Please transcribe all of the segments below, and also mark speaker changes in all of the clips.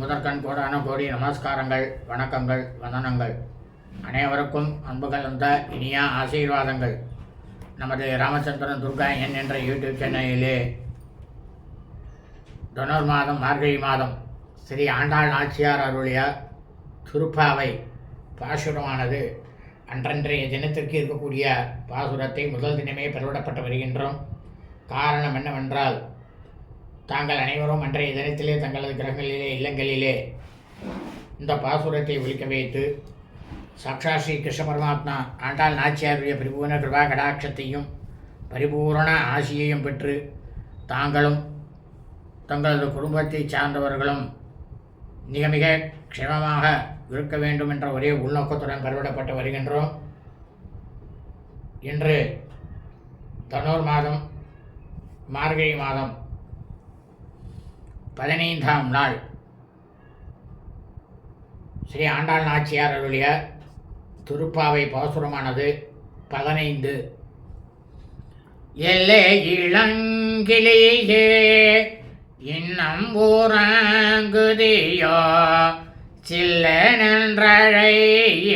Speaker 1: முதற்கண் கோடான கோடி நமஸ்காரங்கள் வணக்கங்கள் வந்தனங்கள். அனைவருக்கும் அன்பு கலந்த இனிய ஆசீர்வாதங்கள். நமது ராமச்சந்திரன் துர்கா என் என்ற யூடியூப் சேனலிலே தொண்ணூறு மாதம் மார்கழி மாதம் ஸ்ரீ ஆண்டாள் நாச்சியார் அருளிய திருப்பாவை பாசுரமானது. அன்றன்றைய தினத்திற்கு இருக்கக்கூடிய பாசுரத்தை முதல் தினமே பெறவிடப்பட்டு வருகின்றோம். காரணம் என்னவென்றால் தாங்கள் அனைவரும் அன்றைய தினத்திலே தங்களது கிரகங்களிலே இல்லங்களிலே இந்த பாசுரத்தை ஒழிக்க வைத்து சாக்ஷா ஸ்ரீ கிருஷ்ண பரமாத்மா ஆண்டாள் நாச்சியாருடைய பரிபூர்ண கிருபா கடாட்சத்தையும் பரிபூரண ஆசியையும் பெற்று தாங்களும் தங்களது குடும்பத்தைச் சார்ந்தவர்களும் மிக மிக க்ஷமமாக இருக்க வேண்டும் என்ற ஒரே உள்நோக்கத்துடன் கருவிடப்பட்டு வருகின்றோம். இன்று தனோர் மாதம் மார்கழி மாதம் பதினைந்தாம் நாள். ஸ்ரீ ஆண்டாள் நாச்சியார் அருளிய திருப்பாவை பாசுரமானது பதினைந்து. எல்லே இளங்கிலேயே இன்னம் ஊராங்குதியோ சில்ல நன்றழையேன்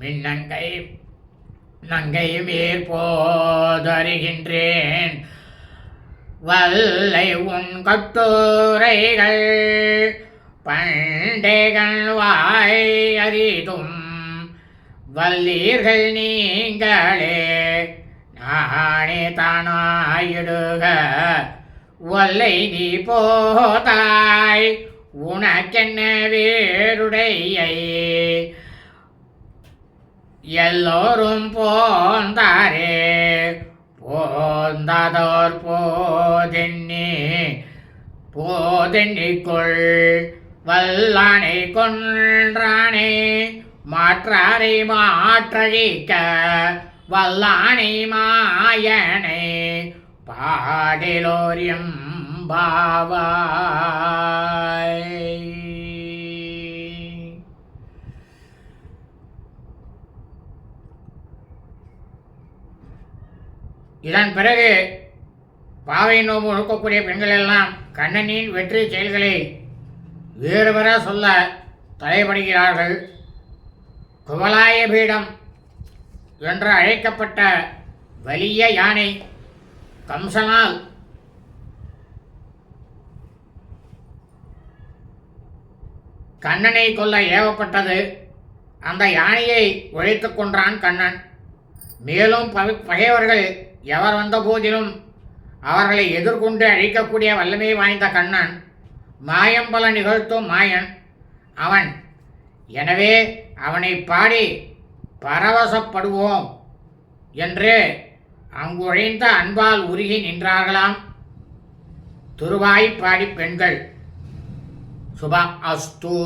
Speaker 1: மின்னங்கை நங்கை மேற்போதருகின்றேன் வல்லை உன் கட்டுரைகள் பண்டைகள் வாய் அறிதும் வல்லீர்கள் நீங்களே நானே தானாயிடுக. வல்லை நீ போதாய் உனக்கென்ன வேருடையை எல்லோரும் போந்தாரே போந்தாதோர் போதென்னி? போதென்னிக்குள் வல்லானை கொன்றானே? மாற்றாரை மாற்றழிக்க வல்லானை மாயனை? பாடிலோரியம் பாவாய் இதன் பிறகு பாவை நோம்பு நோக்கக்கூடிய பெண்கள் எல்லாம் கண்ணனின் வெற்றி செயல்களை வேறுபெற சொல்ல தலைப்படுகிறார்கள் குவலாய பீடம் என்று அழைக்கப்பட்ட வலிய யானை கம்சனால் கண்ணனை கொல்ல ஏவப்பட்டது. அந்த யானையை ஒழித்துக் கொன்றான் கண்ணன். மேலும் பகைவர்கள் எவர் வந்த போதிலும் அவர்களை எதிர்கொண்டு அழிக்கக்கூடிய வல்லமை வாய்ந்த கண்ணன் மாயம்பல நிகழ்த்தும் மாயன். அவன் எனவே அவனை பாடி பரவசப்படுவோம் என்று அங்குழைந்த அன்பால் உருகி நின்றார்களாம் திருவாய் பெண்கள். சுப அஸ்தூ.